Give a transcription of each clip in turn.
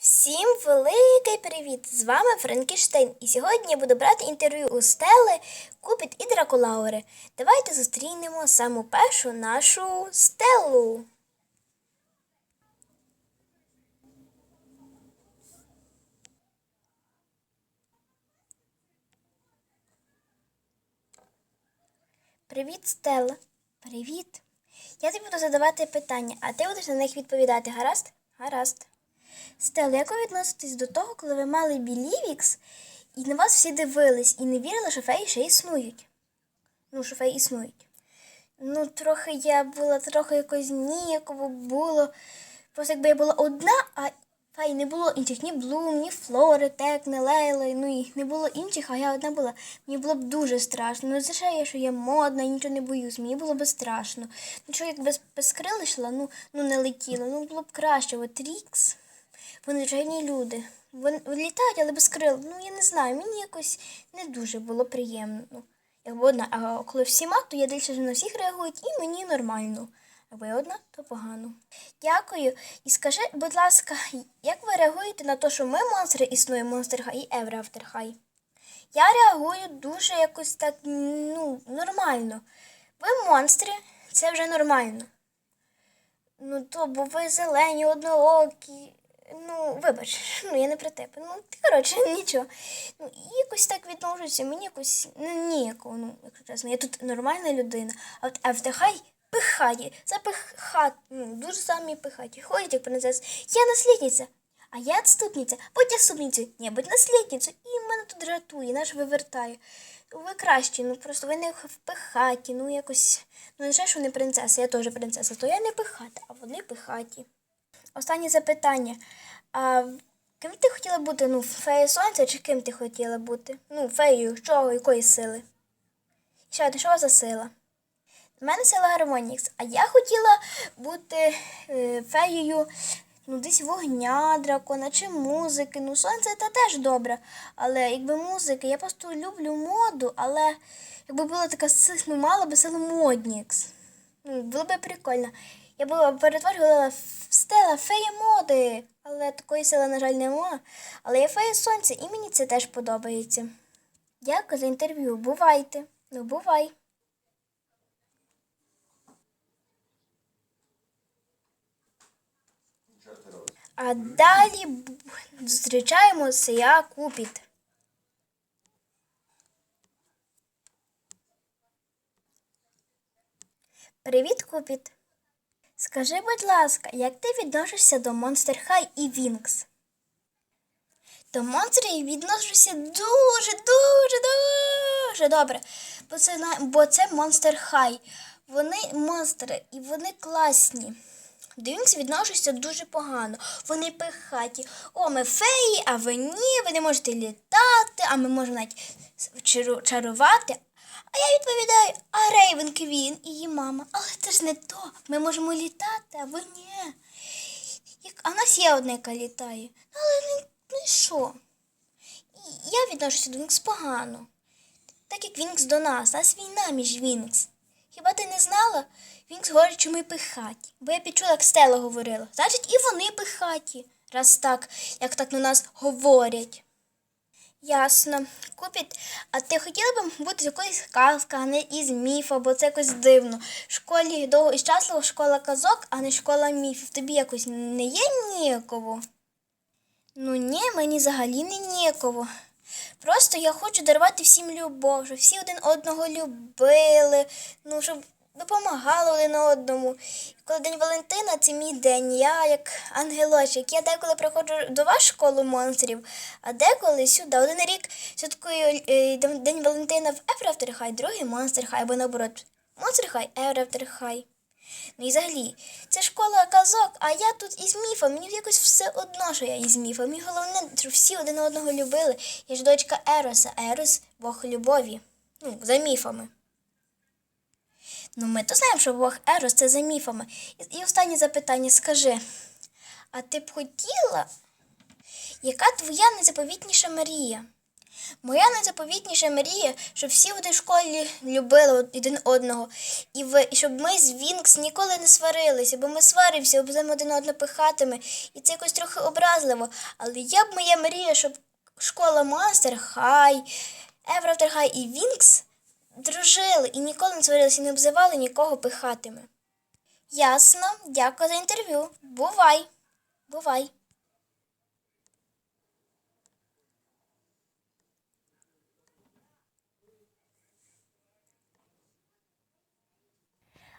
Всім великий привіт! З вами Франкіштейн. І сьогодні я буду брати інтерв'ю у Стели, Купіт і Дракулаури. Давайте зустрінемо саму першу нашу стелу. Привіт, Стелла. Привіт. Я тобі буду задавати питання, а ти будеш на них відповідати. Гаразд? Гаразд. Стелла, як ви відноситесь до того, коли ви мали білівікс, і на вас всі дивились і не вірили, що феї ще існують? Ну, що феї існують. Ну, трохи я була, трохи якось ніяково було. Просто якби я була одна, а фей не було інших ні Блум, ні Флори, Текни, Лейли, ну і не було інших, а я одна була. Мені було б дуже страшно. Ну, це є, що я модна, і нічого не боюсь, мені було б страшно. Ну, що як без, без крил йшла, ну, ну не летіла, ну було б краще. От Рікс, вони звичайні люди. Вони літають, але без крил. Ну, я не знаю, мені якось не дуже було приємно. Якби одна, а коли всіма, то я більше на всіх реагують, і мені нормально. Якби я одна, то погано. Дякую. І скажи, будь ласка, як ви реагуєте на те, що ми монстри існує Monster High і After High? Я реагую дуже якось так, ну, нормально. Ви монстри, це вже нормально. Ну, то, бо ви зелені, одноокі. Ну, вибач, ну я не про тебе. Ну, коротше, нічого. Ну, якось так відношуся, мені якось ну, ніяково, ну, якщо чесно. Я тут нормальна людина, а от Евтехай пихає, запихати, ну, дуже самі пихаті. Ходять, як принцеса. Я наслідниця, а я відступниця. Будь відступницею, ні, будь наслідницею. І мене тут дратує, наш вивертає. Ви кращі, ну просто ви не пихаті, ну якось. Ну, не що не принцеса, я теж принцеса, то я не пихата, а вони пихаті. Останнє запитання. А ким ти хотіла бути? Ну, феєю сонця чи ким ти хотіла бути? Ну, феєю, чого, якої сили? Ще одне, що за сила? У мене сила Гармонікс, а я хотіла бути е, феєю ну, десь вогня, дракона чи музики. Ну, сонце це теж добре. Але якби музики, я просто люблю моду, але якби була така сила, ну, мала би силу Моднікс. Ну, було би прикольно. Я була перетворювала стела фея моди, але такої сили, на жаль, нема. Але я фея сонця, і мені це теж подобається. Дякую за інтерв'ю. Бувайте. Ну, бувай. А далі б- зустрічаємося я Купіт. Привіт, Купіт. Скажи, будь ласка, як ти відносишся до Monster High і Вінкс? До монстрів відношуся дуже, дуже, дуже добре. Бо це, бо це Monster High. Вони монстри і вони класні. До Вінкс відношуся дуже погано. Вони пихаті. О, ми феї, а ви ні, ви не можете літати, а ми можемо навіть чару- чарувати. А я відповідаю, а Рейвен Квін і її мама. Але це ж не то. Ми можемо літати, а ви ні. А в нас є одна, яка літає. Але ну і що? Я відношуся до Вінкс погано. Так як Вінкс до нас, нас війна між Вінкс. Хіба ти не знала? Вінкс говорить, що ми пихаті. Бо я почула, як Стела говорила. Значить, і вони пихаті, раз так, як так на нас говорять. Ясно. Купіт, а ти хотіла б бути з якоїсь казки, а не із міфа, бо це якось дивно. В школі довго і щасливо школа казок, а не школа міфів. Тобі якось не є ніяково? Ну ні, мені взагалі не ніяково. Просто я хочу дарувати всім любов, щоб всі один одного любили, ну, щоб допомагали один одному. Коли День Валентина, це мій день. Я як ангелочок. Я деколи приходжу до вас школу монстрів, а деколи сюди. Один рік святкую е, День Валентина в After High, другий Monster High, або наоборот. High, Ever After High. Ну і взагалі, це школа казок, а я тут із міфом. Мені якось все одно, що я із міфом. Мені головне, щоб всі один одного любили. Я ж дочка Ероса, а Ерос Бог любові. Ну, за міфами. Ну, ми то знаємо, що Бог Ерос це за міфами. І, останнє запитання, скажи, а ти б хотіла, яка твоя найзаповітніша Марія? Моя найзаповітніша мрія, щоб всі в школі любили один одного, і, в, і щоб ми з Вінкс ніколи не сварилися, бо ми сваримося, будемо один одного пихатими, і це якось трохи образливо. Але я б моя мрія, щоб школа Мастер, Хай, Еврофтер Хай і Вінкс дружили і ніколи не сварилися і не обзивали нікого пихатими. Ясно, дякую за інтерв'ю. Бувай. Бувай.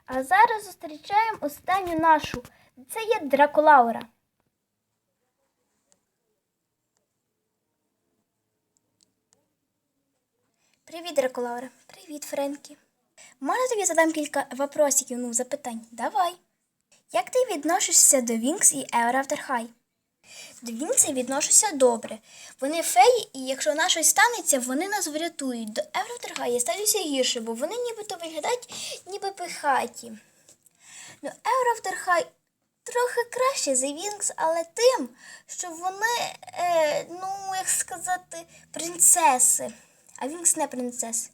А зараз зустрічаємо останню нашу. Це є Дракулаура. Привіт, Дракулаура. Привіт, Френкі. Можна тобі задам кілька вопросиків, ну, запитань? Давай. Як ти відносишся до Вінкс і Еврафтерхай? До Вінкс я відношуся добре. Вони феї, і якщо на щось станеться, вони нас врятують. До Еврафтерхай я ставлюся гірше, бо вони нібито виглядають ніби пихаті. Ну, Еврафтерхай трохи краще за Вінкс, але тим, що вони, е, ну, як сказати, принцеси. А Вінкс не принцеси.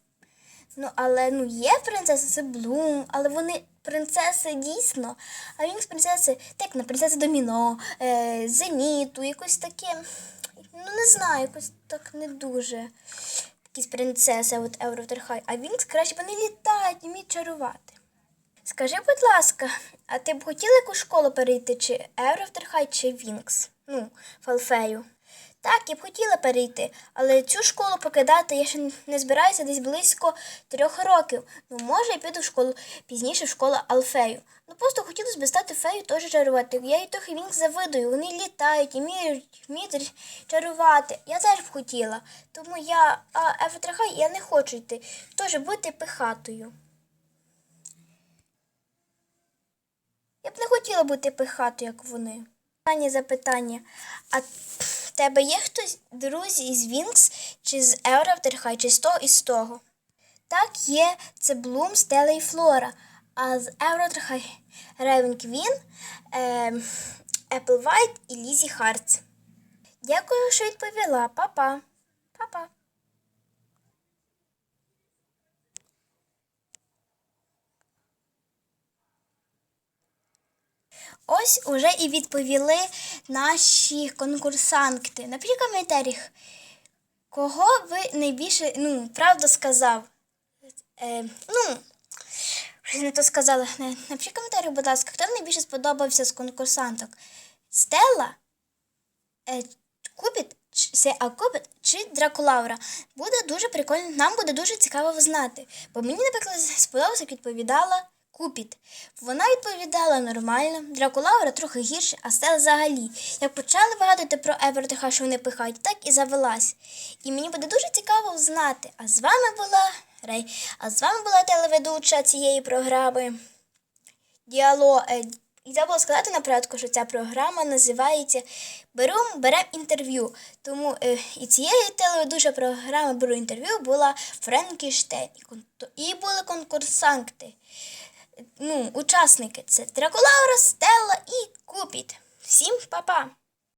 Ну, але ну є принцеси, це Блум, але вони принцеси дійсно. А Вінкс принцеси, так на принцеса Доміно, е, Зеніту, якось таке. Ну, не знаю, якось так не дуже. Якісь принцеси, от Евротерхай. А Вінкс краще вони літають, і вміють чарувати. Скажи, будь ласка, а ти б хотіла яку школу перейти, чи Евротерхай, чи Вінкс? Ну, Фалфею. Так, я б хотіла перейти, але цю школу покидати я ще не збираюся десь близько трьох років. Ну, може, я піду в школу пізніше в школу Алфею. Ну просто хотілося б стати фею теж чарувати. Я їй трохи Вінкс завидую. Вони літають і вміють, вміють чарувати. Я теж б хотіла. Тому я, а я не хочу йти. Теж бути пихатою. Я б не хотіла бути пихатою, як вони. Останнє запитання. А тебе є хтось друзі із Вінкс чи з Еврофтерхай, чи з того і з того? Так, є. Це Блум, Стелла і Флора. А з Евротрахай Ревен Квін, Еплвайт і Лізі Хартс. Дякую, що відповіла. Па-па. Па-па. Ось уже і відповіли наші конкурсантки. Напишіть коментарях, кого ви найбільше, ну, правду сказав. Е, ну, щось не то сказала. Не, Напишіть в коментарях, будь ласка, хто найбільше сподобався з конкурсанток? Стелла, е, Кубіт, а Кубіт чи Дракулаура. Буде дуже прикольно, нам буде дуже цікаво знати. Бо мені, наприклад, сподобалося, як відповідала Купіт. Вона відповідала нормально, Дракулаура трохи гірше, а Стелла взагалі. Як почали вигадувати про Евертиха, що вони пихають, так і завелась. І мені буде дуже цікаво знати. А з вами була Рей, а з вами була телеведуча цієї програми. Діало. Е, і забула сказати на початку, що ця програма називається Беру, берем інтерв'ю. Тому е, і цієї телеведуча програми Беру інтерв'ю була Френкі Штейн. І, і були конкурсанти. Ну, учасники це Дракулаурус, Стелла і Купіт. Всім па-па!